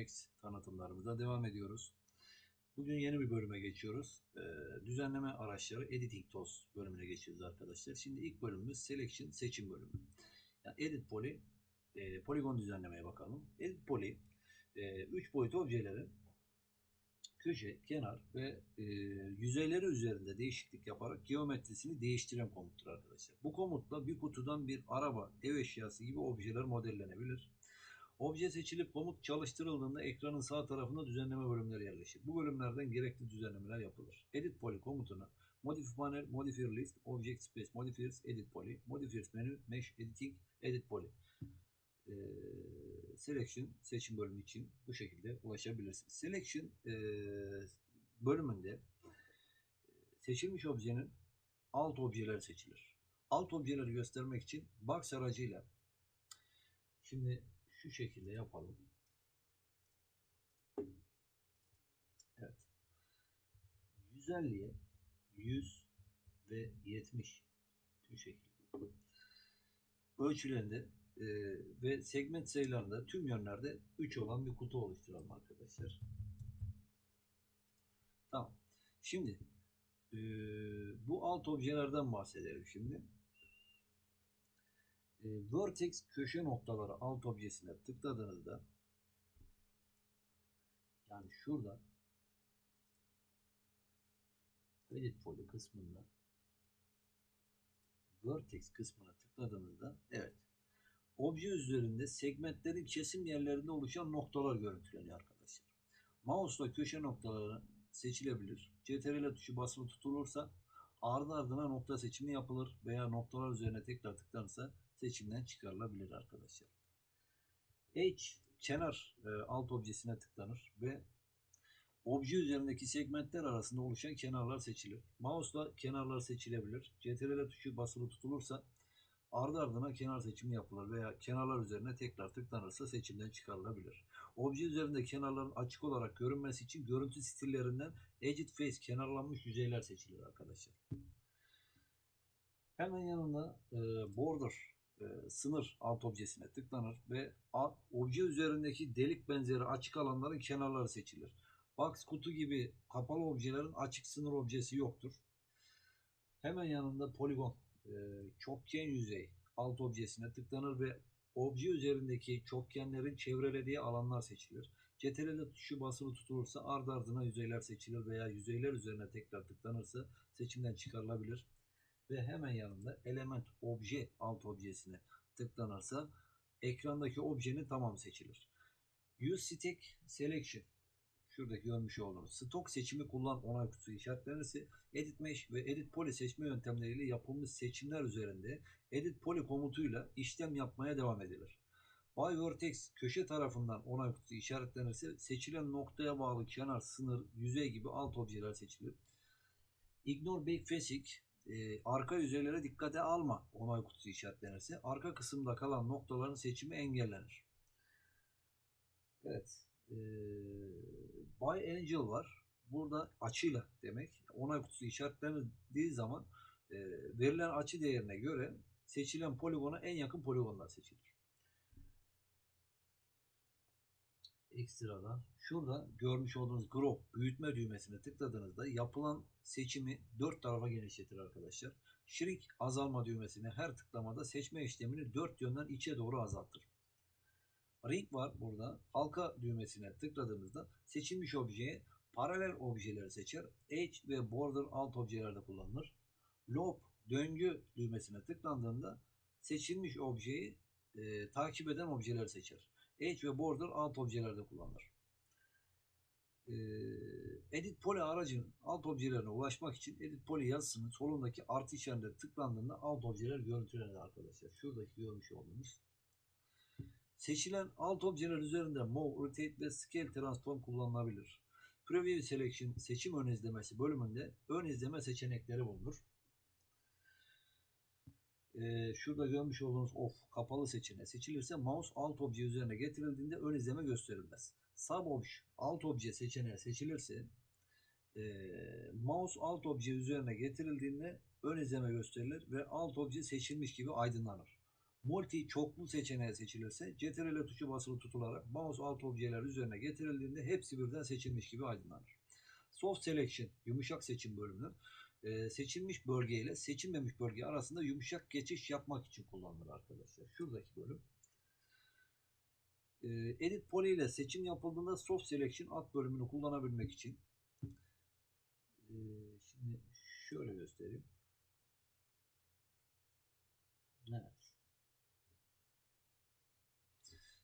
3D Studio Max tanıtımlarımıza devam ediyoruz. Bugün yeni bir bölüme geçiyoruz. Ee, düzenleme araçları Editing Tools bölümüne geçiyoruz arkadaşlar. Şimdi ilk bölümümüz Selection seçim bölümü. Yani Edit Poly, e, poligon düzenlemeye bakalım. Edit Poly, 3 e, boyut objelerin köşe, kenar ve e, yüzeyleri üzerinde değişiklik yaparak geometrisini değiştiren komuttur arkadaşlar. Bu komutla bir kutudan bir araba, ev eşyası gibi objeler modellenebilir. Obje seçilip komut çalıştırıldığında ekranın sağ tarafında düzenleme bölümleri yerleşir. Bu bölümlerden gerekli düzenlemeler yapılır. Edit Poly komutuna Modify Panel, Modifier List, Object Space Modifiers, Edit Poly, Modifiers Menu, Mesh Editing, Edit Poly. Ee, selection seçim bölümü için bu şekilde ulaşabilirsiniz. Selection e, bölümünde seçilmiş objenin alt objeler seçilir. Alt objeleri göstermek için box aracıyla şimdi şu şekilde yapalım. Evet. 150'ye 100 ve 70 şu şekilde. Ölçülerinde e, ve segment sayılarında tüm yönlerde 3 olan bir kutu oluşturalım arkadaşlar. Tamam. Şimdi e, bu alt objelerden bahsedelim şimdi. E, vertex köşe noktaları alt objesine tıkladığınızda yani şurada edit poly kısmında vertex kısmına tıkladığınızda evet obje üzerinde segmentlerin kesim yerlerinde oluşan noktalar görüntüleniyor arkadaşlar. Mouse'la köşe noktaları seçilebilir. CTRL tuşu basılı tutulursa ardı ardına nokta seçimi yapılır veya noktalar üzerine tekrar tıklanırsa seçimden çıkarılabilir arkadaşlar. H kenar e, alt objesine tıklanır ve obje üzerindeki segmentler arasında oluşan kenarlar seçilir. Mouse'la kenarlar seçilebilir. CTRL tuşu basılı tutulursa ardı ardına kenar seçimi yapılır veya kenarlar üzerine tekrar tıklanırsa seçimden çıkarılabilir. Obje üzerinde kenarların açık olarak görünmesi için görüntü stillerinden Edit Face kenarlanmış yüzeyler seçilir arkadaşlar. Hemen yanında e, border e, sınır alt objesine tıklanır ve obje üzerindeki delik benzeri açık alanların kenarları seçilir. Box kutu gibi kapalı objelerin açık sınır objesi yoktur. Hemen yanında poligon e, çokgen yüzey alt objesine tıklanır ve obje üzerindeki çokgenlerin çevrelediği alanlar seçilir. CTRL tuşu basılı tutulursa ard ardına yüzeyler seçilir veya yüzeyler üzerine tekrar tıklanırsa seçimden çıkarılabilir. Ve hemen yanında element obje alt objesine tıklanırsa ekrandaki objenin tamamı seçilir. Use Stack Selection şuradaki görmüş olduğunuz stok seçimi kullan onay kutusu işaretlenirse Edit Mesh ve Edit Poly seçme yöntemleriyle yapılmış seçimler üzerinde Edit Poly komutuyla işlem yapmaya devam edilir. By Vertex köşe tarafından onay kutusu işaretlenirse seçilen noktaya bağlı kenar, sınır, yüzey gibi alt objeler seçilir. Ignore Backfacing e, arka yüzeylere dikkate alma onay kutusu işaretlenirse arka kısımda kalan noktaların seçimi engellenir. Evet. E, By Angel var. Burada açıyla demek. Onay kutusu işaretlendiği zaman e, verilen açı değerine göre seçilen poligona en yakın poligonlar seçilir. ekstradan şurada görmüş olduğunuz Grow büyütme düğmesine tıkladığınızda yapılan seçimi dört tarafa genişletir arkadaşlar. Shrink azalma düğmesine her tıklamada seçme işlemini dört yönden içe doğru azaltır. Ring var burada. Halka düğmesine tıkladığımızda seçilmiş objeye paralel objeleri seçer. Edge ve border alt objelerde kullanılır. Loop döngü düğmesine tıklandığında seçilmiş objeyi e, takip eden objeler seçer. Edge ve border alt objelerde kullanılır. Ee, Edit Poly aracının alt objelerine ulaşmak için Edit Poly yazısının solundaki artı işaretine tıklandığında alt objeler görüntülenir arkadaşlar. Şuradaki görmüş olduğunuz. Seçilen alt objeler üzerinde Move, Rotate ve Scale Transform kullanılabilir. Preview Selection seçim ön izlemesi bölümünde ön izleme seçenekleri bulunur e, şurada görmüş olduğunuz off kapalı seçeneği seçilirse mouse alt obje üzerine getirildiğinde ön izleme gösterilmez. Sub obje alt obje seçeneği seçilirse e, mouse alt obje üzerine getirildiğinde ön izleme gösterilir ve alt obje seçilmiş gibi aydınlanır. multi çoklu seçeneği seçilirse CTRL tuşu basılı tutularak mouse alt objeler üzerine getirildiğinde hepsi birden seçilmiş gibi aydınlanır. Soft Selection yumuşak seçim bölümü e, seçilmiş bölge ile seçilmemiş bölge arasında yumuşak geçiş yapmak için kullanılır arkadaşlar. Şuradaki bölüm. E, Edit Poly ile seçim yapıldığında Soft Selection alt bölümünü kullanabilmek için e, şimdi şöyle göstereyim. Evet.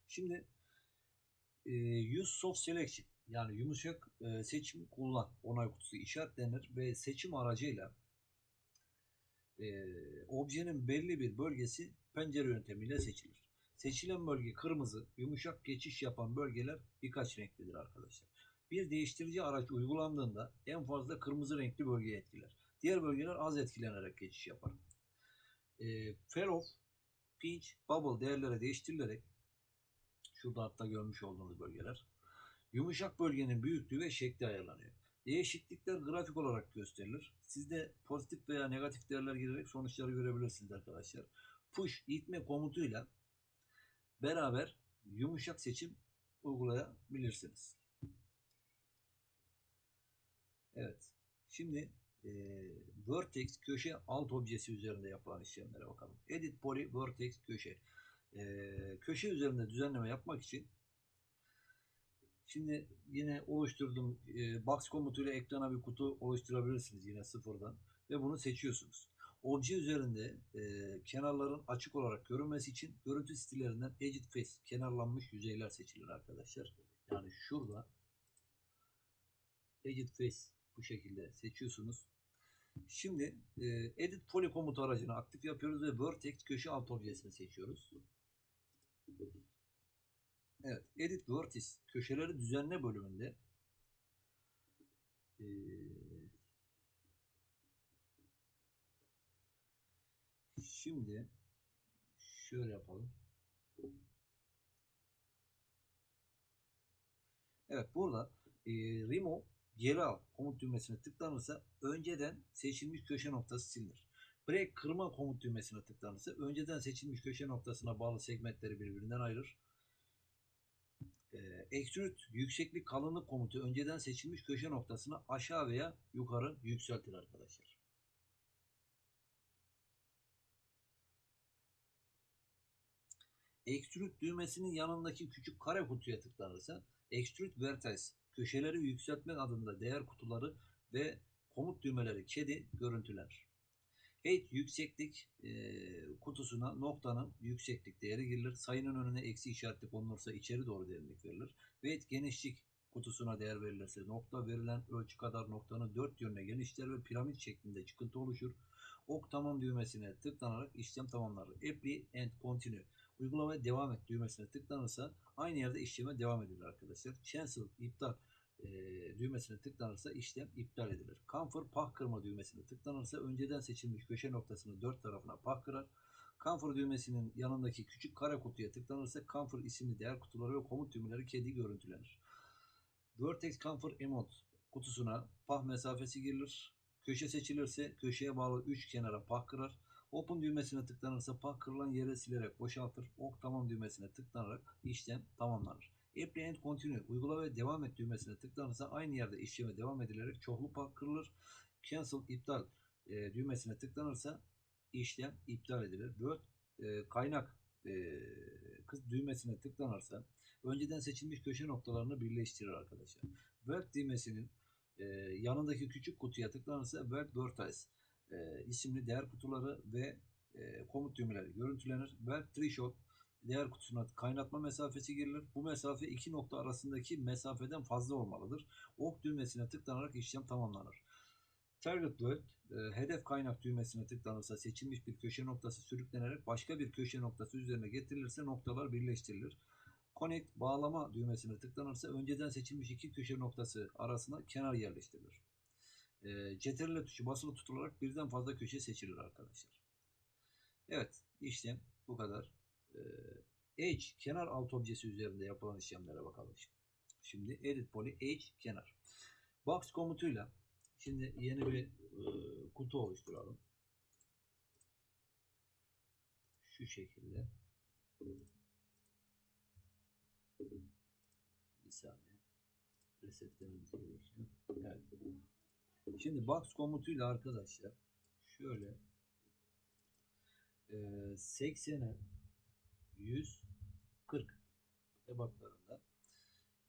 Şimdi e, Use Soft Selection yani yumuşak seçim kullan onay kutusu işaretlenir ve seçim aracıyla objenin belli bir bölgesi pencere yöntemiyle seçilir. Seçilen bölge kırmızı, yumuşak geçiş yapan bölgeler birkaç renklidir arkadaşlar. Bir değiştirici araç uygulandığında en fazla kırmızı renkli bölgeyi etkiler. Diğer bölgeler az etkilenerek geçiş yapar. E, Fair Pinch, Bubble değerleri değiştirilerek şurada hatta görmüş olduğunuz bölgeler Yumuşak bölgenin büyüklüğü ve şekli ayarlanıyor. Değişiklikler grafik olarak gösterilir. Siz de pozitif veya negatif değerler girerek sonuçları görebilirsiniz arkadaşlar. Push itme komutuyla beraber yumuşak seçim uygulayabilirsiniz. Evet. Şimdi e, vertex köşe alt objesi üzerinde yapılan işlemlere bakalım. Edit poly vertex köşe. E, köşe üzerinde düzenleme yapmak için Şimdi yine oluşturdum. E, box komutuyla ekrana bir kutu oluşturabilirsiniz yine sıfırdan. Ve bunu seçiyorsunuz. Obje üzerinde e, kenarların açık olarak görünmesi için görüntü stillerinden Edit Face kenarlanmış yüzeyler seçilir arkadaşlar. Yani şurada Edit Face bu şekilde seçiyorsunuz. Şimdi e, Edit Poly komutu aracını aktif yapıyoruz ve Vertex köşe alt objesini seçiyoruz. Evet, Edit Vertice köşeleri düzenle bölümünde ee, şimdi şöyle yapalım. Evet, burada e, Remove geri al komut düğmesine tıklanırsa önceden seçilmiş köşe noktası silinir. Break kırma komut düğmesine tıklanırsa önceden seçilmiş köşe noktasına bağlı segmentleri birbirinden ayırır. E, extrude yükseklik kalınlık komutu önceden seçilmiş köşe noktasını aşağı veya yukarı yükseltir arkadaşlar. Extrude düğmesinin yanındaki küçük kare kutuya tıklanırsa Extrude Vertex köşeleri yükseltmek adında değer kutuları ve komut düğmeleri kedi görüntüler. Height yükseklik e, kutusuna noktanın yükseklik değeri girilir. Sayının önüne eksi işareti konulursa içeri doğru derinlik verilir. Weight genişlik kutusuna değer verilirse nokta verilen ölçü kadar noktanın dört yönüne genişler ve piramit şeklinde çıkıntı oluşur. Ok tamam düğmesine tıklanarak işlem tamamlanır. Apply and continue uygulamaya devam et düğmesine tıklanırsa aynı yerde işleme devam edilir arkadaşlar. Cancel iptal e, düğmesine tıklanırsa işlem iptal edilir. Comfort pah kırma düğmesine tıklanırsa önceden seçilmiş köşe noktasını dört tarafına pah kırar. Comfort düğmesinin yanındaki küçük kare kutuya tıklanırsa Comfort isimli değer kutuları ve komut düğmeleri kedi görüntülenir. Vertex Comfort Emot kutusuna pah mesafesi girilir. Köşe seçilirse köşeye bağlı 3 kenara pah kırar. Open düğmesine tıklanırsa pah kırılan yere silerek boşaltır. Ok tamam düğmesine tıklanarak işlem tamamlanır. Apply and Continue uygula ve devam et düğmesine tıklanırsa aynı yerde işleme devam edilerek çoklu pah kırılır. Cancel iptal e, düğmesine tıklanırsa işlem iptal edilir. Word e, kaynak e, düğmesine tıklanırsa önceden seçilmiş köşe noktalarını birleştirir arkadaşlar. Word düğmesinin e, yanındaki küçük kutuya tıklanırsa Word Vertice e, isimli değer kutuları ve e, komut düğmeleri görüntülenir. Word Threshold değer kutusuna kaynatma mesafesi girilir. Bu mesafe iki nokta arasındaki mesafeden fazla olmalıdır. Ok düğmesine tıklanarak işlem tamamlanır. Target World, e, hedef kaynak düğmesine tıklanırsa seçilmiş bir köşe noktası sürüklenerek başka bir köşe noktası üzerine getirilirse noktalar birleştirilir. Connect bağlama düğmesine tıklanırsa önceden seçilmiş iki köşe noktası arasına kenar yerleştirilir. E, CTRL tuşu basılı tutularak birden fazla köşe seçilir arkadaşlar. Evet işlem bu kadar. E, Edge kenar alt objesi üzerinde yapılan işlemlere bakalım. Şimdi Edit Poly Edge kenar. Box komutuyla şimdi yeni bir e, kutu oluşturalım. şu şekilde bir saniye resetlememiz gerekiyor. Evet. Şimdi box komutuyla arkadaşlar şöyle e, 80'e 140 ebatlarında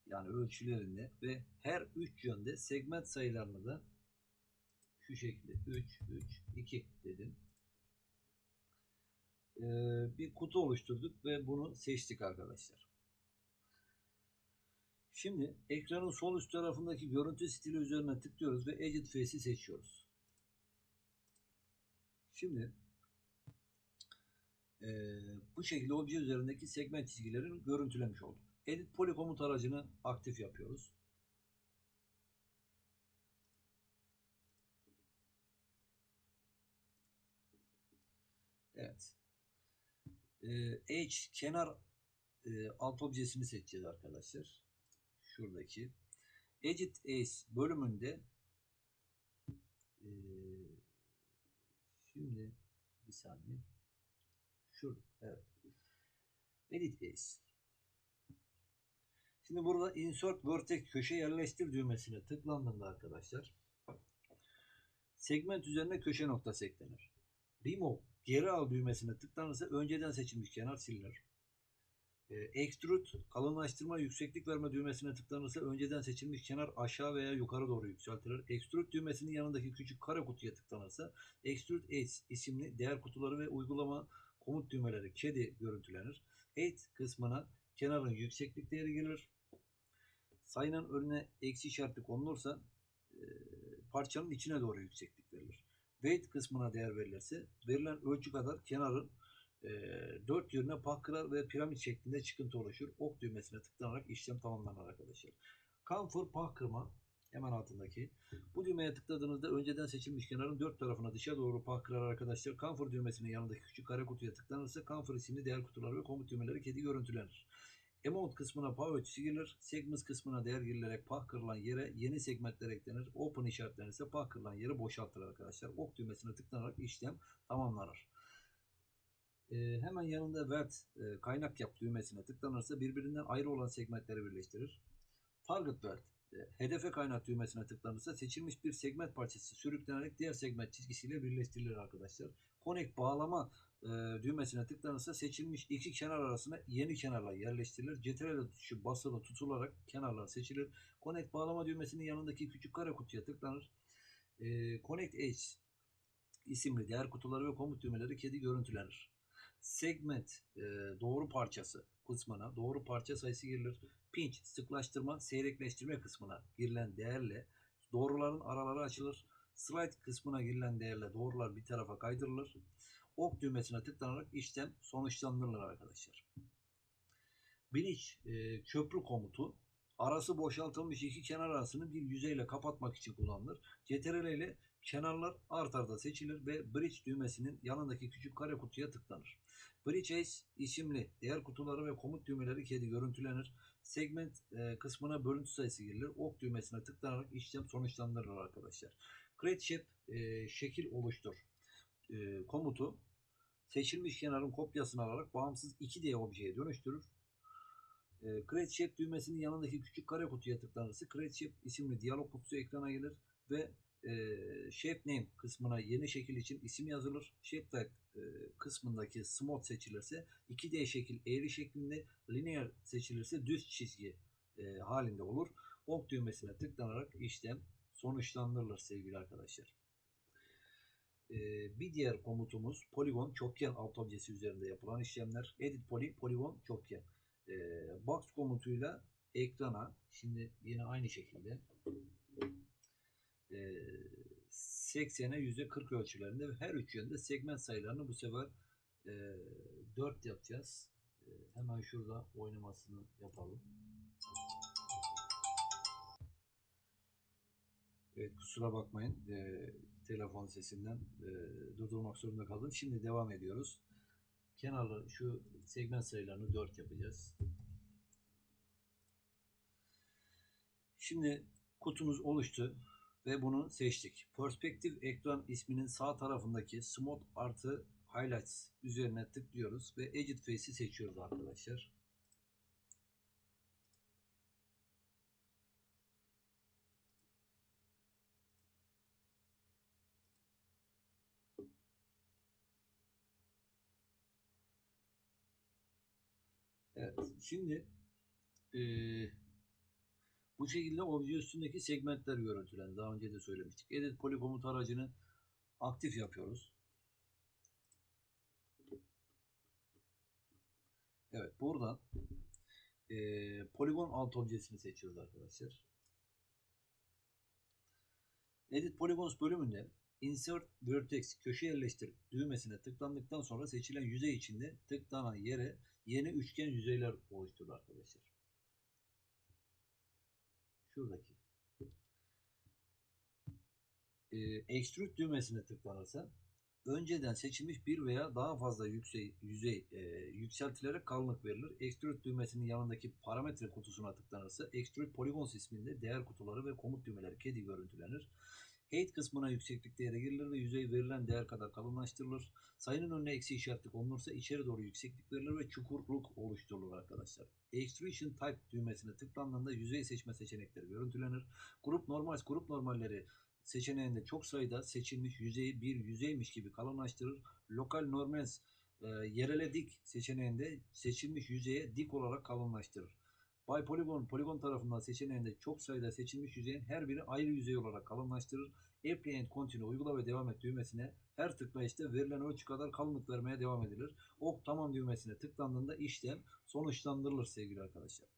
yani ölçülerinde ve her üç yönde segment sayılarını da şu şekilde 3 3 2 dedim. E, bir kutu oluşturduk ve bunu seçtik arkadaşlar. Şimdi ekranın sol üst tarafındaki görüntü stili üzerine tıklıyoruz ve Edit Face'i seçiyoruz. Şimdi eee, bu şekilde obje üzerindeki segment çizgilerini görüntülemiş olduk. Edit Poly komut aracını aktif yapıyoruz. Evet. H kenar eee, alt objesini seçeceğiz arkadaşlar şuradaki Edit Ace bölümünde eee, şimdi bir saniye şurada evet Edit Ace şimdi burada Insert Vertex köşe yerleştir düğmesine tıklandığında arkadaşlar segment üzerine köşe noktası eklenir. Remove geri al düğmesine tıklanırsa önceden seçilmiş kenar silinir. E, Extrude kalınlaştırma yükseklik verme düğmesine tıklanırsa önceden seçilmiş kenar aşağı veya yukarı doğru yükseltilir. Extrude düğmesinin yanındaki küçük kare kutuya tıklanırsa Extrude Edge isimli değer kutuları ve uygulama komut düğmeleri kedi görüntülenir. Edge kısmına kenarın yükseklik değeri gelir. Sayının önüne eksi işareti konulursa e, parçanın içine doğru yükseklik verilir. Weight kısmına değer verilirse verilen ölçü kadar kenarın e, dört yönüne pah ve piramit şeklinde çıkıntı oluşur. Ok düğmesine tıklanarak işlem tamamlanır arkadaşlar. Comfort pah hemen altındaki. Bu düğmeye tıkladığınızda önceden seçilmiş kenarın dört tarafına dışa doğru pah arkadaşlar. Comfort düğmesinin yanındaki küçük kare kutuya tıklanırsa Comfort isimli değer kutuları ve komut düğmeleri kedi görüntülenir. Amount kısmına pah ölçüsü girilir. Segments kısmına değer girilerek pah kırılan yere yeni segmentler eklenir. Open işaretlenirse pah kırılan yeri boşaltılır arkadaşlar. Ok düğmesine tıklanarak işlem tamamlanır. Ee, hemen yanında Word e, kaynak yap düğmesine tıklanırsa birbirinden ayrı olan segmentleri birleştirir. Target Word e, hedefe kaynak düğmesine tıklanırsa seçilmiş bir segment parçası sürüklenerek diğer segment çizgisiyle birleştirilir arkadaşlar. Connect bağlama e, düğmesine tıklanırsa seçilmiş iki kenar arasına yeni kenarlar yerleştirilir. CTRL tuşu basılı tutularak kenarlar seçilir. Connect bağlama düğmesinin yanındaki küçük kare kutuya tıklanır. E, Connect Edge isimli değer kutuları ve komut düğmeleri kedi görüntülenir. Segment e, doğru parçası kısmına doğru parça sayısı girilir. Pinch sıklaştırma seyrekleştirme kısmına girilen değerle doğruların araları açılır. Slide kısmına girilen değerle doğrular bir tarafa kaydırılır. Ok düğmesine tıklanarak işlem sonuçlandırılır arkadaşlar. Bridge e, köprü komutu arası boşaltılmış iki kenar arasını bir yüzeyle kapatmak için kullanılır. CTRL ile kenarlar art arda seçilir ve Bridge düğmesinin yanındaki küçük kare kutuya tıklanır. Ace isimli değer kutuları ve komut düğmeleri kedi görüntülenir. Segment e, kısmına bölüntü sayısı girilir. Ok düğmesine tıklanarak işlem sonuçlandırılır arkadaşlar. Create Shape e, şekil oluştur e, komutu seçilmiş kenarın kopyasını alarak bağımsız 2D objeye dönüştürür. E, Create Shape düğmesinin yanındaki küçük kare kutuya tıklanırsa Create Shape isimli diyalog kutusu ekrana gelir ve e, Shape Name kısmına yeni şekil için isim yazılır. Shape Type e, kısmındaki Smooth seçilirse 2D şekil eğri şeklinde, Linear seçilirse düz çizgi e, halinde olur. Ok düğmesine tıklanarak işlem sonuçlandırılır sevgili arkadaşlar. E, bir diğer komutumuz poligon çokgen alt objesi üzerinde yapılan işlemler. Edit poly, poligon çokgen. E, box komutuyla ekrana şimdi yine aynı şekilde 80'e %40 ölçülerinde ve her üç yönde segment sayılarını bu sefer e, 4 yapacağız. Hemen şurada oynamasını yapalım. Evet kusura bakmayın. E, telefon sesinden e, durdurmak zorunda kaldım. Şimdi devam ediyoruz. Kenarları şu segment sayılarını 4 yapacağız. Şimdi kutumuz oluştu ve bunu seçtik. Perspektif ekran isminin sağ tarafındaki Smooth artı highlights üzerine tıklıyoruz ve edit face'i seçiyoruz arkadaşlar. Evet. Şimdi eee, bu şekilde obje üstündeki segmentler görüntülendi. Daha önce de söylemiştik. Edit polikomut aracını aktif yapıyoruz. Evet. Buradan eee poligon alt objesini seçiyoruz arkadaşlar. Edit Polygons bölümünde Insert Vertex köşe yerleştir düğmesine tıklandıktan sonra seçilen yüzey içinde tıklanan yere yeni üçgen yüzeyler oluşturur arkadaşlar. Şuradaki. Ee, extrude düğmesine tıklanırsa önceden seçilmiş bir veya daha fazla yüksey, yüzey e, yükseltilerek kalınlık verilir. Extrude düğmesinin yanındaki parametre kutusuna tıklanırsa Extrude Polygons isminde değer kutuları ve komut düğmeleri kedi görüntülenir. Height kısmına yükseklik değeri girilir ve yüzey verilen değer kadar kalınlaştırılır. Sayının önüne eksi işareti konulursa içeri doğru yükseklik verilir ve çukurluk oluşturulur arkadaşlar. Extrusion Type düğmesine tıklandığında yüzey seçme seçenekleri görüntülenir. Grup normal grup normalleri seçeneğinde çok sayıda seçilmiş yüzeyi bir yüzeymiş gibi kalınlaştırır. Lokal normals e, yerele dik seçeneğinde seçilmiş yüzeye dik olarak kalınlaştırır. By Polygon, poligon tarafından seçeneğinde çok sayıda seçilmiş yüzeyin her biri ayrı yüzey olarak kalınlaştırır. Apply and Continue uygula ve devam et düğmesine her tıklayışta verilen ölçü kadar kalınlık vermeye devam edilir. Ok tamam düğmesine tıklandığında işlem sonuçlandırılır sevgili arkadaşlar.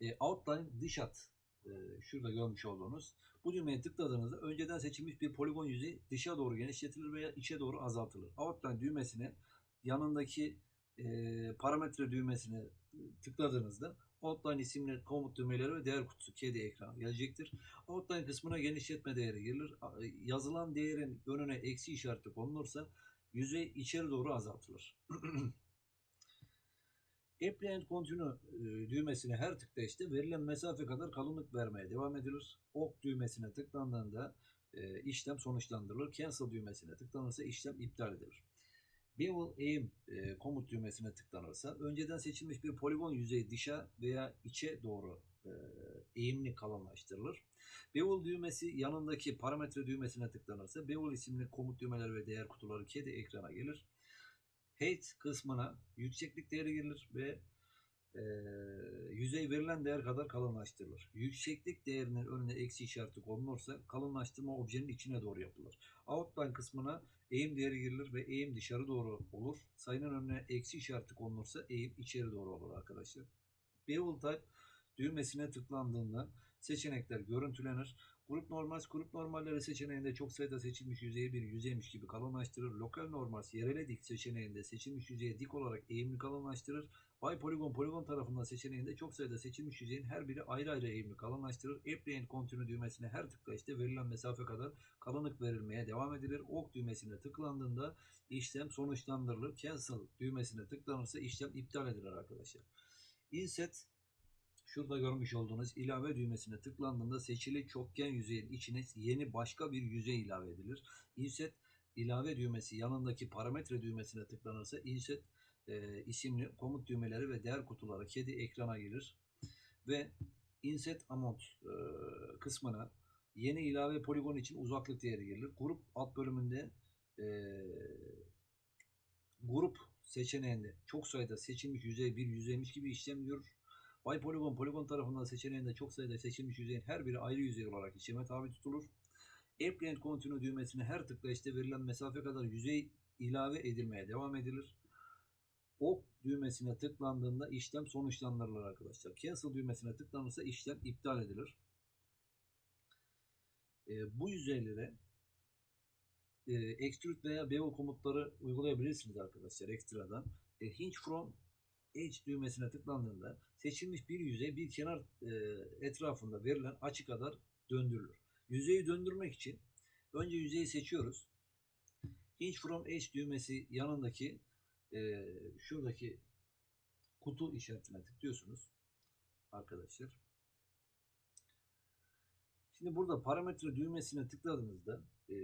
E, outline dış hat e, şurada görmüş olduğunuz bu düğmeye tıkladığınızda önceden seçilmiş bir poligon yüzeyi dışa doğru genişletilir veya içe doğru azaltılır. Outline düğmesine yanındaki e, parametre düğmesine tıkladığınızda Outline isimli komut düğmeleri ve değer kutusu kedi ekranı gelecektir. Outline kısmına genişletme değeri girilir. Yazılan değerin önüne eksi işareti konulursa yüzey içeri doğru azaltılır. Apply and Continue e, düğmesine her tıklayışta verilen mesafe kadar kalınlık vermeye devam edilir. Ok düğmesine tıklandığında e, işlem sonuçlandırılır. Cancel düğmesine tıklanırsa işlem iptal edilir. Bevel Aim e, komut düğmesine tıklanırsa önceden seçilmiş bir poligon yüzeyi dışa veya içe doğru e, eğimli kalınlaştırılır. Bevel düğmesi yanındaki parametre düğmesine tıklanırsa Bevel isimli komut düğmeleri ve değer kutuları kedi ekrana gelir. Height kısmına yükseklik değeri girilir ve e, yüzey verilen değer kadar kalınlaştırılır. Yükseklik değerinin önüne eksi işareti konulursa kalınlaştırma objenin içine doğru yapılır. Outline kısmına eğim değeri girilir ve eğim dışarı doğru olur. Sayının önüne eksi işareti konulursa eğim içeri doğru olur arkadaşlar. Bevel Type düğmesine tıklandığında seçenekler görüntülenir. Grup normal, grup normalleri seçeneğinde çok sayıda seçilmiş yüzeyi bir yüzeymiş gibi kalınlaştırır. Lokal normal, yerele dik seçeneğinde seçilmiş yüzeye dik olarak eğimli kalınlaştırır. By poligon, poligon tarafından seçeneğinde çok sayıda seçilmiş yüzeyin her biri ayrı ayrı eğimli kalınlaştırır. Apply Continue düğmesine her tıklayışta verilen mesafe kadar kalınlık verilmeye devam edilir. Ok düğmesine tıklandığında işlem sonuçlandırılır. Cancel düğmesine tıklanırsa işlem iptal edilir arkadaşlar. Inset Şurada görmüş olduğunuz ilave düğmesine tıklandığında seçili çokgen yüzeyin içine yeni başka bir yüzey ilave edilir. Inset ilave düğmesi yanındaki parametre düğmesine tıklanırsa inset e, isimli komut düğmeleri ve değer kutuları kedi ekrana gelir. Ve inset amount e, kısmına yeni ilave poligon için uzaklık değeri girilir. Grup alt bölümünde e, grup seçeneğinde çok sayıda seçilmiş yüzey bir yüzeymiş gibi işlem görür. By Polygon, Polygon tarafından seçeneğinde çok sayıda seçilmiş yüzeyin her biri ayrı yüzey olarak işleme tabi tutulur. Apply and Continue düğmesine her tıklayışta verilen mesafe kadar yüzey ilave edilmeye devam edilir. Ok düğmesine tıklandığında işlem sonuçlandırılır arkadaşlar. Cancel düğmesine tıklanırsa işlem iptal edilir. E, bu yüzeylere e, extrude veya bevel komutları uygulayabilirsiniz arkadaşlar ekstradan. E, hinge from Edge düğmesine tıklandığında seçilmiş bir yüzey bir kenar e, etrafında verilen açı kadar döndürülür. Yüzeyi döndürmek için önce yüzeyi seçiyoruz. Hinge from Edge düğmesi yanındaki e, şuradaki kutu işaretine tıklıyorsunuz arkadaşlar. Şimdi burada parametre düğmesine tıkladığınızda e,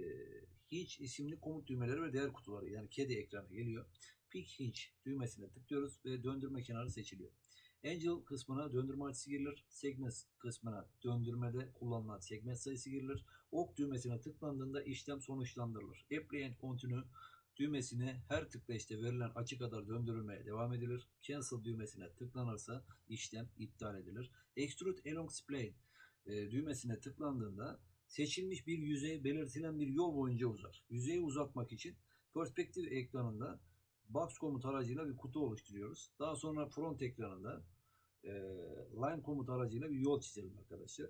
Hinge isimli komut düğmeleri ve değer kutuları yani kedi ekrana geliyor. Pick Hinge düğmesine tıklıyoruz ve döndürme kenarı seçiliyor. Angel kısmına döndürme açısı girilir. Segment kısmına döndürmede kullanılan segment sayısı girilir. Ok düğmesine tıklandığında işlem sonuçlandırılır. Apply and Continue düğmesine her tıklayışta verilen açı kadar döndürülmeye devam edilir. Cancel düğmesine tıklanırsa işlem iptal edilir. Extrude along spline düğmesine tıklandığında seçilmiş bir yüzey belirtilen bir yol boyunca uzar. Yüzeyi uzatmak için perspektif ekranında box komut aracıyla bir kutu oluşturuyoruz. Daha sonra front ekranında e, line komut aracıyla bir yol çizelim arkadaşlar.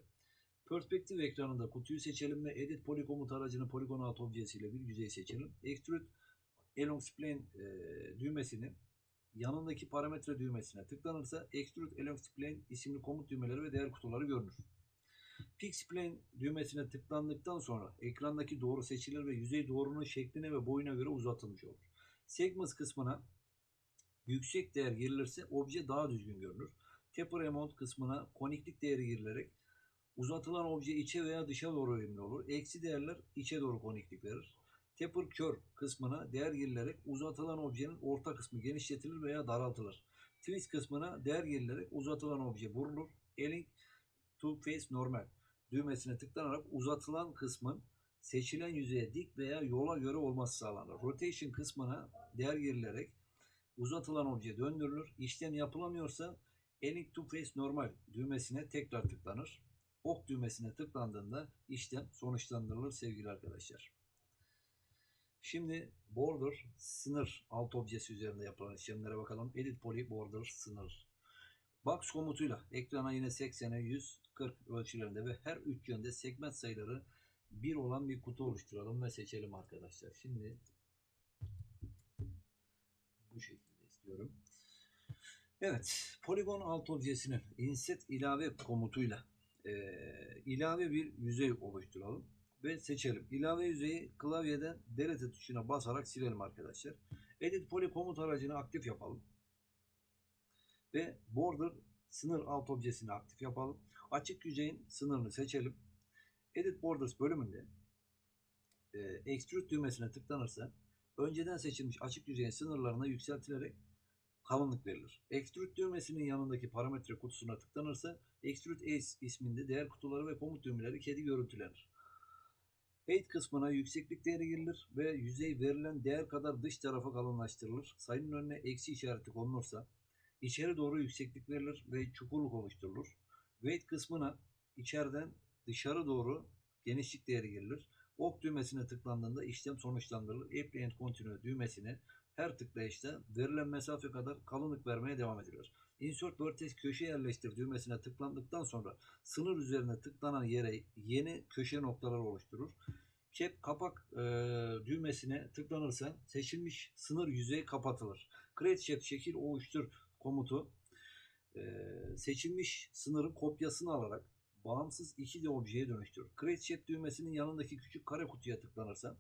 Perspektif ekranında kutuyu seçelim ve edit poly komut aracını poligon alt objesiyle bir yüzey seçelim. Extrude along spline e, düğmesini yanındaki parametre düğmesine tıklanırsa Extrude along spline isimli komut düğmeleri ve değer kutuları görünür. Pick spline düğmesine tıklandıktan sonra ekrandaki doğru seçilir ve yüzey doğrunun şekline ve boyuna göre uzatılmış olur. Segments kısmına yüksek değer girilirse obje daha düzgün görünür. Taper amount kısmına koniklik değeri girilerek uzatılan obje içe veya dışa doğru eğimli olur. Eksi değerler içe doğru koniklik verir. Taper curve kısmına değer girilerek uzatılan objenin orta kısmı genişletilir veya daraltılır. Twist kısmına değer girilerek uzatılan obje vurulur. Align to face normal düğmesine tıklanarak uzatılan kısmın seçilen yüzeye dik veya yola göre olması sağlanır. Rotation kısmına değer girilerek uzatılan obje döndürülür. İşlem yapılamıyorsa Align to face normal düğmesine tekrar tıklanır. Ok düğmesine tıklandığında işlem sonuçlandırılır sevgili arkadaşlar. Şimdi border sınır alt objesi üzerinde yapılan işlemlere bakalım. Edit poly border sınır. Box komutuyla ekrana yine 80'e 140 ölçülerinde ve her üç yönde segment sayıları 1 olan bir kutu oluşturalım ve seçelim arkadaşlar. Şimdi bu şekilde istiyorum. Evet, poligon alt objesinin inset ilave komutuyla e, ilave bir yüzey oluşturalım ve seçelim. İlave yüzeyi klavyeden delete tuşuna basarak silelim arkadaşlar. Edit poly komut aracını aktif yapalım. Ve border sınır alt objesini aktif yapalım. Açık yüzeyin sınırını seçelim. Edit borders bölümünde e, extrude düğmesine tıklanırsa önceden seçilmiş açık yüzeyin sınırlarına yükseltilerek kalınlık verilir. Extrude düğmesinin yanındaki parametre kutusuna tıklanırsa Extrude Ace isminde değer kutuları ve komut düğmeleri kedi görüntülenir. Height kısmına yükseklik değeri girilir ve yüzey verilen değer kadar dış tarafa kalınlaştırılır. Sayının önüne eksi işareti konulursa içeri doğru yükseklik verilir ve çukurluk oluşturulur. Weight kısmına içeriden dışarı doğru genişlik değeri girilir. Ok düğmesine tıklandığında işlem sonuçlandırılır. Apply and Continue düğmesine her tıklayışta verilen mesafe kadar kalınlık vermeye devam edilir. Insert Vertex köşe yerleştir düğmesine tıklandıktan sonra sınır üzerine tıklanan yere yeni köşe noktaları oluşturur. Cap kapak e, düğmesine tıklanırsa seçilmiş sınır yüzeyi kapatılır. Create Shape şekil oluştur komutu e, seçilmiş sınırın kopyasını alarak bağımsız iki de objeye dönüştürür. Create Shape düğmesinin yanındaki küçük kare kutuya tıklanırsa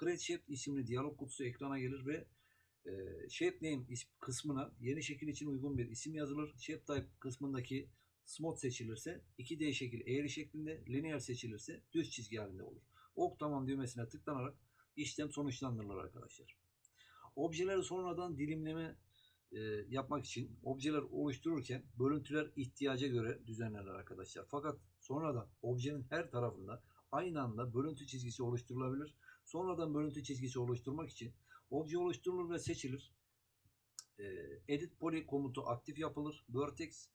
Create Shape isimli diyalog kutusu ekrana gelir ve e, Shape Name kısmına yeni şekil için uygun bir isim yazılır. Shape Type kısmındaki Smooth seçilirse 2D şekil eğri şeklinde, lineer seçilirse düz çizgi halinde olur. Ok tamam düğmesine tıklanarak işlem sonuçlandırılır arkadaşlar. Objeleri sonradan dilimleme e, yapmak için objeler oluştururken bölüntüler ihtiyaca göre düzenlenir arkadaşlar. Fakat sonradan objenin her tarafında aynı anda bölüntü çizgisi oluşturulabilir. Sonradan bölüntü çizgisi oluşturmak için obje oluşturulur ve seçilir. E, edit poly komutu aktif yapılır. Vertex,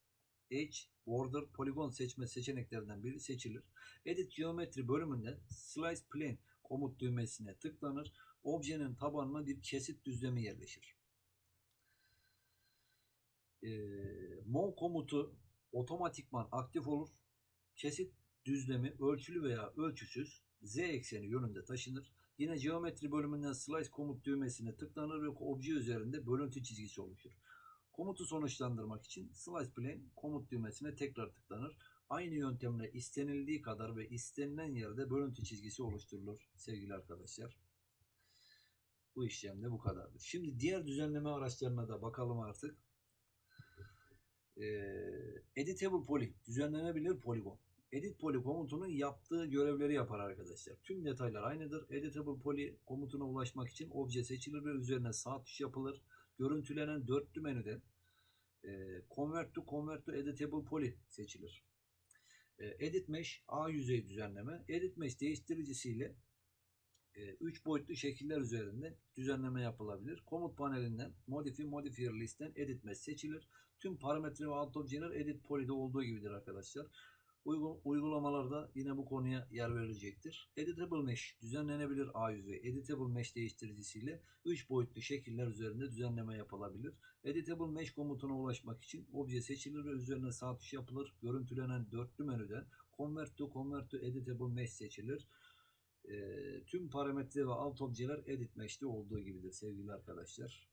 Edge, Border, Polygon seçme seçeneklerinden biri seçilir. Edit Geometry bölümünde Slice Plane komut düğmesine tıklanır. Objenin tabanına bir kesit düzlemi yerleşir. E, Move komutu otomatikman aktif olur. Kesit düzlemi ölçülü veya ölçüsüz z ekseni yönünde taşınır. Yine geometri bölümünden slice komut düğmesine tıklanır ve obje üzerinde bölüntü çizgisi oluşur. Komutu sonuçlandırmak için slice plane komut düğmesine tekrar tıklanır. Aynı yöntemle istenildiği kadar ve istenilen yerde bölüntü çizgisi oluşturulur sevgili arkadaşlar. Bu işlemde bu kadardır. Şimdi diğer düzenleme araçlarına da bakalım artık. Editable poly, düzenlenebilir poligon. edit poly komutunun yaptığı görevleri yapar arkadaşlar. Tüm detaylar aynıdır. Editable poly komutuna ulaşmak için obje seçilir ve üzerine sağ tuş yapılır. Görüntülenen dörtlü menüden e, Convert to Convert to Editable Poly seçilir. E, Edit Mesh A yüzey düzenleme. Edit Mesh değiştiricisiyle 3 boyutlu şekiller üzerinde düzenleme yapılabilir. Komut panelinden Modify Modifier List'ten Edit Mesh seçilir. Tüm parametre ve alt objeler Edit Poly'de olduğu gibidir arkadaşlar. Uygulamalarda yine bu konuya yer verilecektir. Editable Mesh düzenlenebilir A yüzeyi. Editable Mesh değiştiricisiyle 3 boyutlu şekiller üzerinde düzenleme yapılabilir. Editable Mesh komutuna ulaşmak için obje seçilir ve üzerine sağ tuş yapılır. Görüntülenen dörtlü menüden Convert to Convert to Editable Mesh seçilir. Ee, tüm parametre ve alt objeler Edit Mesh'te olduğu gibidir sevgili arkadaşlar.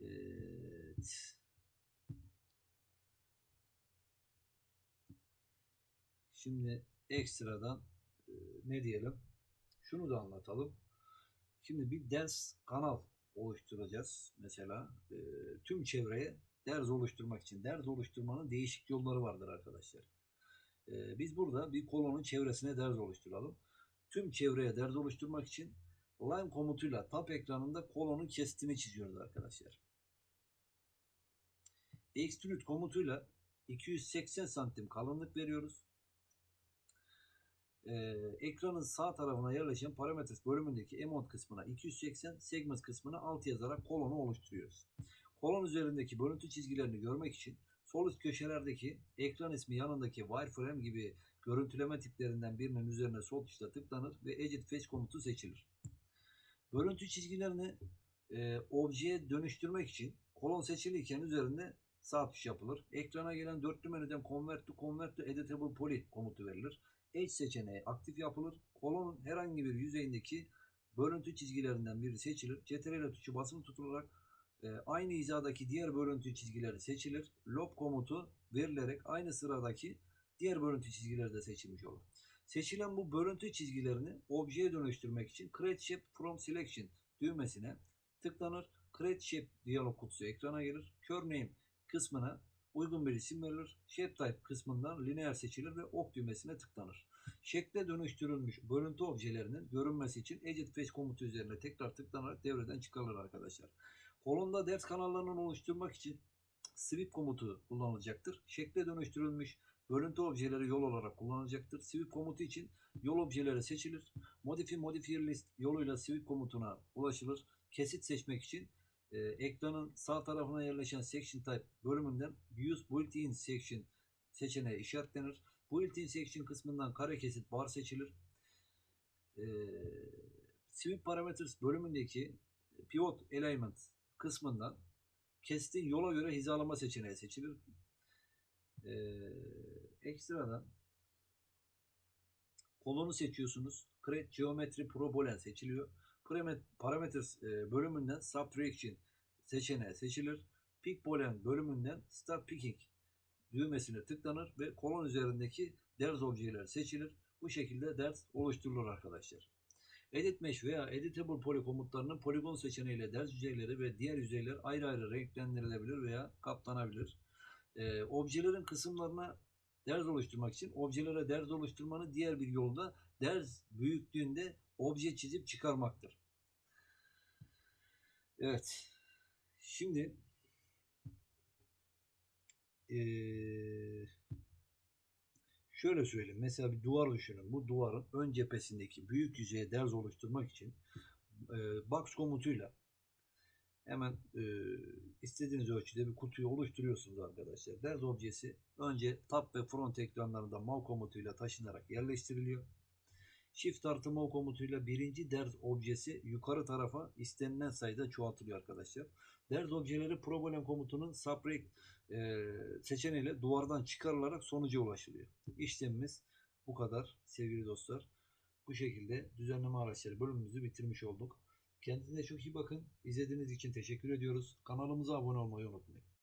Evet. Şimdi ekstradan e, ne diyelim? Şunu da anlatalım. Şimdi bir ders kanal oluşturacağız mesela. E, tüm çevreye ders oluşturmak için. Ders oluşturmanın değişik yolları vardır arkadaşlar. E, biz burada bir kolonun çevresine ders oluşturalım. Tüm çevreye ders oluşturmak için line komutuyla tab ekranında kolonun kesitini çiziyoruz arkadaşlar. Extrude komutuyla 280 santim kalınlık veriyoruz e, ekranın sağ tarafına yerleşen parametres bölümündeki emot kısmına 280, segment kısmına alt yazarak kolonu oluşturuyoruz. Kolon üzerindeki görüntü çizgilerini görmek için sol üst köşelerdeki ekran ismi yanındaki wireframe gibi görüntüleme tiplerinden birinin üzerine sol tuşla tıklanır ve Edit Face komutu seçilir. Görüntü çizgilerini e, objeye dönüştürmek için kolon seçiliyken üzerinde sağ tuş yapılır. Ekrana gelen dörtlü menüden Convert to Convert to Editable Poly komutu verilir. Edge seçeneği aktif yapılır. Kolonun herhangi bir yüzeyindeki bölüntü çizgilerinden biri seçilir. CTRL tuşu basılı tutularak aynı hizadaki diğer bölüntü çizgileri seçilir. Lob komutu verilerek aynı sıradaki diğer bölüntü çizgileri de seçilmiş olur. Seçilen bu bölüntü çizgilerini objeye dönüştürmek için Create Shape from Selection düğmesine tıklanır. Create Shape diyalog kutusu ekrana gelir. Kör kısmına uygun bir isim verilir. Shape Type kısmından lineer seçilir ve ok düğmesine tıklanır. Şekle dönüştürülmüş görüntü objelerinin görünmesi için Edit Face komutu üzerine tekrar tıklanarak devreden çıkarılır arkadaşlar. Kolonda ders kanallarını oluşturmak için Sweep komutu kullanılacaktır. Şekle dönüştürülmüş görüntü objeleri yol olarak kullanılacaktır. Sweep komutu için yol objeleri seçilir. Modify Modifier List yoluyla Sweep komutuna ulaşılır. Kesit seçmek için e, ekranın sağ tarafına yerleşen Section Type bölümünden Use Built-in Section seçeneği işaretlenir. Built-in Section kısmından kare kesit bar seçilir. E, Sweep Parameters bölümündeki Pivot Element kısmından kesitin yola göre hizalama seçeneği seçilir. E, ekstradan kolonu seçiyorsunuz. Create Geometry Pro Boolean seçiliyor. Parameters e, bölümünden Subtraction seçeneği seçilir. Pick Boolean bölümünden Start Picking düğmesine tıklanır ve kolon üzerindeki ders objeler seçilir. Bu şekilde ders oluşturulur arkadaşlar. Edit Mesh veya Editable Poly komutlarının poligon seçeneğiyle ders yüzeyleri ve diğer yüzeyler ayrı ayrı renklendirilebilir veya kaplanabilir. Ee, objelerin kısımlarına ders oluşturmak için objelere ders oluşturmanın diğer bir yolu da ders büyüklüğünde obje çizip çıkarmaktır. Evet. Şimdi ee, şöyle söyleyeyim. Mesela bir duvar düşünün. Bu duvarın ön cephesindeki büyük yüzeye ders oluşturmak için e, box komutuyla hemen e, istediğiniz ölçüde bir kutuyu oluşturuyorsunuz arkadaşlar. Ders objesi önce tab ve front ekranlarında mouse komutuyla taşınarak yerleştiriliyor. Shift artı mov komutuyla birinci ders objesi yukarı tarafa istenilen sayıda çoğaltılıyor arkadaşlar. Ders objeleri problem komutunun subtract e, seçeneğiyle duvardan çıkarılarak sonuca ulaşılıyor. İşlemimiz bu kadar sevgili dostlar. Bu şekilde düzenleme araçları bölümümüzü bitirmiş olduk. Kendinize çok iyi bakın. İzlediğiniz için teşekkür ediyoruz. Kanalımıza abone olmayı unutmayın.